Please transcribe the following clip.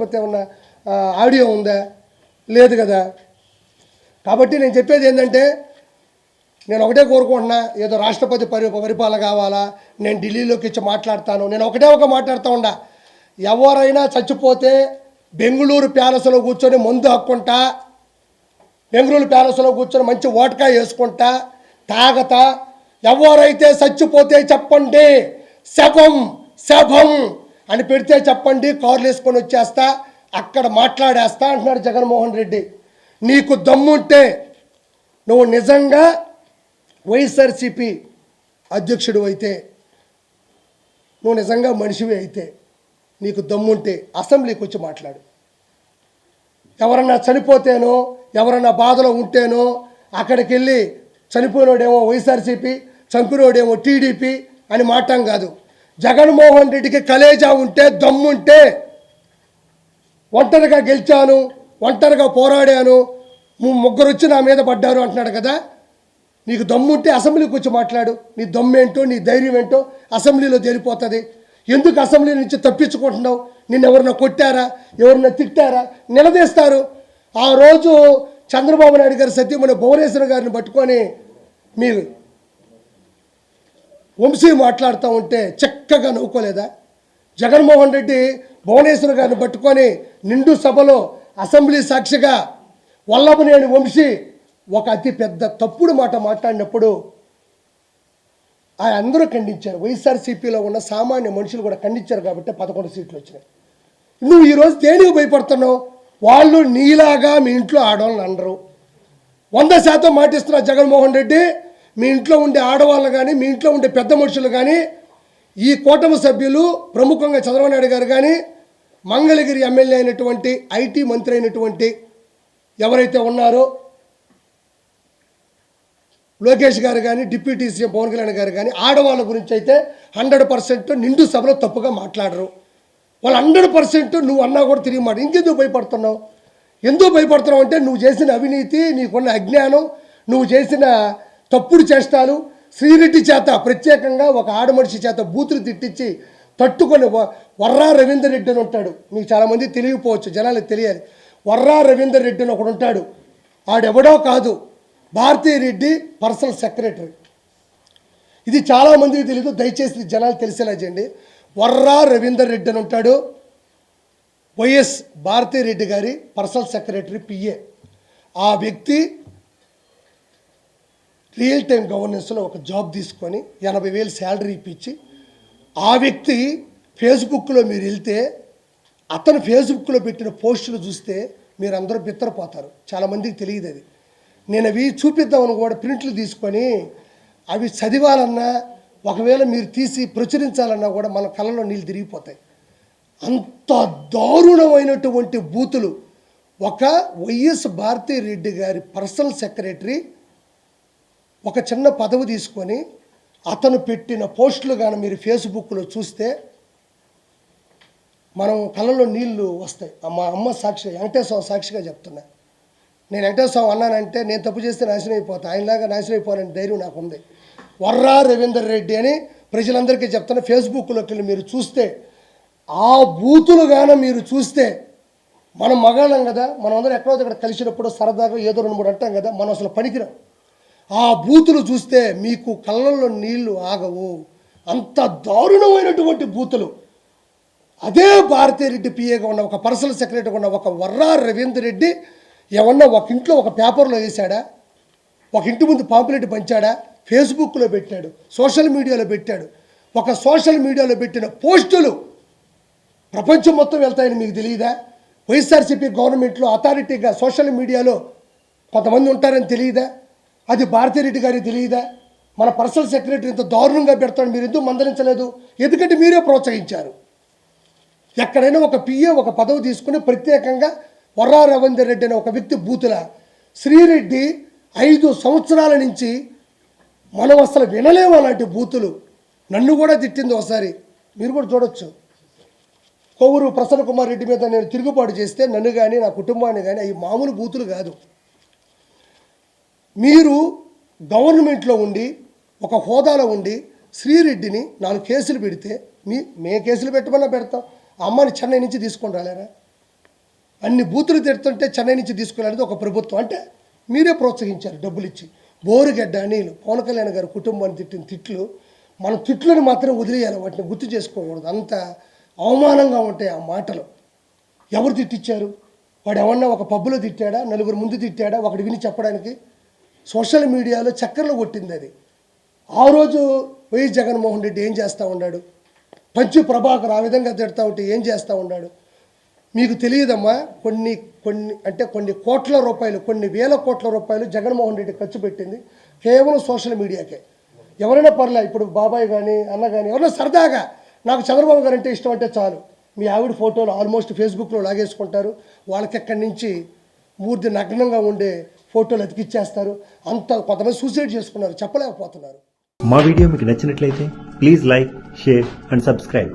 లేకపోతే ఏమన్నా ఆడియో ఉందా? లేదు కదా. కాబట్టి నేను చెప్పేది ఏంటంటే నేను ఒకటే కోరుకుంటున్నా ఏదో రాష్ట్రపతి పరి పరిపాలన కావాలా నేను ఢిల్లీలోకి ఇచ్చి మాట్లాడతాను నేను ఒకటే ఒక మాట్లాడుతూ ఉండా. ఎవరైనా చచ్చిపోతే బెంగళూరు ప్యాలెస్లో కూర్చొని మందు హక్కుంటా బెంగళూరు ప్యాలెస్లో కూర్చొని మంచి ఓటకా వేసుకుంటా తాగతా ఎవరైతే చచ్చిపోతే చెప్పండి శవం శవం అని పెడితే చెప్పండి కార్లు వేసుకొని వచ్చేస్తా అక్కడ మాట్లాడేస్తా అంటున్నాడు జగన్మోహన్ రెడ్డి. నీకు దమ్ముంటే నువ్వు నిజంగా వైఎస్ఆర్సిపి అధ్యక్షుడు అయితే నువ్వు నిజంగా మనిషివి అయితే నీకు దమ్ముంటే అసెంబ్లీకి వచ్చి మాట్లాడు. ఎవరన్నా చనిపోతేనో ఎవరన్నా బాధలో ఉంటేనో అక్కడికి వెళ్ళి చనిపోయినోడేమో వైఎస్ఆర్సీపీ చంపినోడేమో టీడీపీ అని మాటం కాదు. జగన్మోహన్ రెడ్డికి కలేజా ఉంటే దమ్ముంటే ఒంటరిగా గెలిచాను ఒంటరిగా పోరాడాను ముగ్గురు వచ్చి నా మీద పడ్డారు అంటున్నాడు కదా. నీకు దమ్ముంటే అసెంబ్లీకి వచ్చి మాట్లాడు. నీ దమ్మేంటో నీ ధైర్యం ఏంటో అసెంబ్లీలో తేలిపోతుంది. ఎందుకు అసెంబ్లీ నుంచి తప్పించుకుంటున్నావు? నిన్ను ఎవరన్నా కొట్టారా? ఎవరన్నా తిట్టారా? నిలదీస్తారు. ఆ రోజు చంద్రబాబు నాయుడు గారు సత్యమణి భువనేశ్వర గారిని పట్టుకొని మీరు వంశీ మాట్లాడుతూ ఉంటే చక్కగా నవ్వుకోలేదా? జగన్మోహన్ రెడ్డి భువనేశ్వర్ గారిని పట్టుకొని నిండు సభలో అసెంబ్లీ సాక్షిగా వల్లభనేని వంశీ ఒక అతి పెద్ద తప్పుడు మాట మాట్లాడినప్పుడు ఆ అందరూ ఖండించారు. వైఎస్ఆర్సీపీలో ఉన్న సామాన్య మనుషులు కూడా ఖండించారు కాబట్టి పదకొండు సీట్లు వచ్చినాయి. నువ్వు ఈరోజు దేనికి భయపడుతున్నావు? వాళ్ళు నీలాగా మీ ఇంట్లో ఆడవాళ్ళని అనరు. వంద శాతం మాటిస్తున్న జగన్మోహన్ రెడ్డి మీ ఇంట్లో ఉండే ఆడవాళ్ళు కానీ మీ ఇంట్లో ఉండే పెద్ద మనుషులు కానీ ఈ కూటమి సభ్యులు ప్రముఖంగా చంద్రబాబు నాయుడు గారు కానీ మంగళగిరి ఎమ్మెల్యే అయినటువంటి ఐటీ మంత్రి అయినటువంటి ఎవరైతే ఉన్నారో లోకేష్ గారు కానీ డిప్యూటీ సీఎం పవన్ కళ్యాణ్ గారు కానీ ఆడవాళ్ళ గురించి అయితే హండ్రెడ్ పర్సెంట్ నిండు సభలో తప్పుగా మాట్లాడరు. వాళ్ళు హండ్రెడ్ పర్సెంట్ నువ్వు అన్నా కూడా తిరిగి మాట ఇంకెందుకు భయపడుతున్నావు? ఎందుకు భయపడుతున్నావు అంటే నువ్వు చేసిన అవినీతి నీకున్న అజ్ఞానం నువ్వు చేసిన తప్పుడు చేష్టాలు శ్రీరెడ్డి చేత ప్రత్యేకంగా ఒక ఆడమనిషి చేత బూతులు తిట్టించి తట్టుకొని వ- వర్రా రవీందర్ రెడ్డి అని ఉంటాడు. మీకు చాలామంది తెలియకపోవచ్చు జనాలకు తెలియాలి. వర్రా రవీందర్ రెడ్డి అని ఒకడు ఉంటాడు. ఆడెవడో కాదు భారతీ రెడ్డి పర్సనల్ సెక్రటరీ. ఇది చాలామందికి తెలియదు దయచేసి జనాలు తెలిసేలా చేయండి. వర్రా రవీందర్ రెడ్డి అని ఉంటాడు. వైఎస్ భారతీ రెడ్డి గారి పర్సనల్ సెక్రటరీ పిఏ ఆ వ్యక్తి రియల్ టైం గవర్నెన్స్లో ఒక జాబ్ తీసుకొని ఎనభై వేలు శాలరీ ఇప్పించి ఆ వ్యక్తి ఫేస్బుక్లో మీరు వెళ్తే అతను ఫేస్బుక్లో పెట్టిన పోస్టులు చూస్తే మీరు అందరూ బిత్తరపోతారు చాలామందికి తెలియదు అది. నేను అవి చూపిద్దామని కూడా ప్రింట్లు తీసుకొని అవి చదివాలన్నా ఒకవేళ మీరు తీసి ప్రచురించాలన్నా కూడా మన కళ్ళలో నీళ్ళు తిరిగిపోతాయి. అంత దారుణమైనటువంటి బూతులు. ఒక వైఎస్ భారతీ రెడ్డి గారి పర్సనల్ సెక్రటరీ ఒక చిన్న పదవి తీసుకొని అతను పెట్టిన పోస్టులు కానీ మీరు ఫేస్బుక్లో చూస్తే మనం కళ్ళలో నీళ్ళు వస్తాయి. మా అమ్మ సాక్షి వెంకటేశ్వరం సాక్షిగా చెప్తున్నా. నేను వెంకటేశ్వరం అన్నానంటే నేను తప్పు చేస్తే నాశనం అయిపోతా. ఆయనలాగా నాశనం అయిపోవాలని ధైర్యం నాకు ఉంది వర్రా రవీందర్ రెడ్డి అని ప్రజలందరికీ చెప్తున్నా. ఫేస్బుక్లోకి వెళ్ళి మీరు చూస్తే ఆ బూతులు గాన మీరు చూస్తే మనం మగాళ్ళం కదా మనం అందరం ఎక్కడో దగ్గర కలిసినప్పుడు సరదాగా ఏదో రెండు మూడు అంటాం కదా మనం అసలు పనికిరాం. ఆ బూతులు చూస్తే మీకు కళ్ళల్లో నీళ్ళు ఆగవు. అంత దారుణమైనటువంటి బూతులు. అదే భారతీరెడ్డి పిఏగా ఉన్న ఒక పర్సనల్ సెక్రటరీగా ఉన్న ఒక వర్రా రవీందర్ రెడ్డి ఏమన్నా ఒక ఇంట్లో ఒక పేపర్లో వేశాడా? ఒక ఇంటి ముందు పాంపులెట్ పంచాడా? ఫేస్బుక్లో పెట్టాడు సోషల్ మీడియాలో పెట్టాడు. ఒక సోషల్ మీడియాలో పెట్టిన పోస్టులు ప్రపంచం మొత్తం వెళ్తాయని మీకు తెలియదా? వైఎస్ఆర్సీపీ గవర్నమెంట్లో అథారిటీగా సోషల్ మీడియాలో కొంతమంది ఉంటారని తెలియదా? అది భారతిరెడ్డి గారికి తెలియదా? మన పర్సనల్ సెక్రటరీ ఇంత దారుణంగా పెడతాడు మీరు ఎందుకు మందలించలేదు? ఎందుకంటే మీరే ప్రోత్సహించారు. ఎక్కడైనా ఒక పిఏ ఒక పదవి తీసుకుని ప్రత్యేకంగా వర్రా రవీందర్ రెడ్డి అనే ఒక వ్యక్తి బూతుల శ్రీరెడ్డి ఐదు సంవత్సరాల నుంచి మనం అసలు వినలేము అలాంటి బూతులు. నన్ను కూడా తిట్టింది ఒకసారి. మీరు కూడా చూడొచ్చు. కొవ్వూరు ప్రసన్న కుమార్ రెడ్డి మీద నేను తిరుగుబాటు చేస్తే నన్ను కానీ నా కుటుంబాన్ని కానీ అవి మామూలు బూతులు కాదు. మీరు గవర్నమెంట్లో ఉండి ఒక హోదాలో ఉండి శ్రీరెడ్డిని నాలుగు కేసులు పెడితే మీ మే కేసులు పెట్టమన్నా పెడతాం. అమ్మని చెన్నై నుంచి తీసుకొని రాలేరా? అన్ని బూతులు తిడుతుంటే చెన్నై నుంచి తీసుకురాలేదు ఒక ప్రభుత్వం. అంటే మీరే ప్రోత్సహించారు డబ్బులు ఇచ్చి బోరుగడ్డ అనిలు పవన్ కళ్యాణ్ గారి కుటుంబాన్ని తిట్టిన తిట్లు మన తిట్లను మాత్రం వదిలేయాలి. వాటిని గుర్తు చేసుకోకూడదు. అంత అవమానంగా ఉంటాయి ఆ మాటలు. ఎవరు తిట్టించారు వాడు ఎవరన్నా ఒక పబ్బులో తిట్టాడా? నలుగురు ముందు తిట్టాడా? ఒకటి విని చెప్పడానికి సోషల్ మీడియాలో చక్కర్లు కొట్టింది అది. ఆ రోజు వైఎస్ జగన్మోహన్ రెడ్డి ఏం చేస్తూ ఉన్నాడు? పంచు ప్రభాకర్ ఆ విధంగా తిడతా ఉంటే ఏం చేస్తూ ఉన్నాడు? మీకు తెలియదమ్మా కొన్ని కొన్ని అంటే కొన్ని కోట్ల రూపాయలు కొన్ని వేల కోట్ల రూపాయలు జగన్మోహన్ రెడ్డి ఖర్చు పెట్టింది కేవలం సోషల్ మీడియాకే. ఎవరైనా పర్లే ఇప్పుడు బాబాయ్ కానీ అన్న కానీ ఎవరైనా సరదాగా నాకు చంద్రబాబు గారు అంటే ఇష్టం అంటే చాలు. మీ ఆవిడ ఫోటోలు ఆల్మోస్ట్ ఫేస్బుక్లో లాగేసుకుంటారు. వాళ్ళకి ఎక్కడి నుంచి మూర్తి నగ్నంగా ఉండే ఫోటోలు అతికిచ్చేస్తారు. అంత కొంతమంది సూసైడ్ చేసుకున్నారు చెప్పలేకపోతున్నారు. మా వీడియో మీకు నచ్చినట్లయితే please like share and subscribe.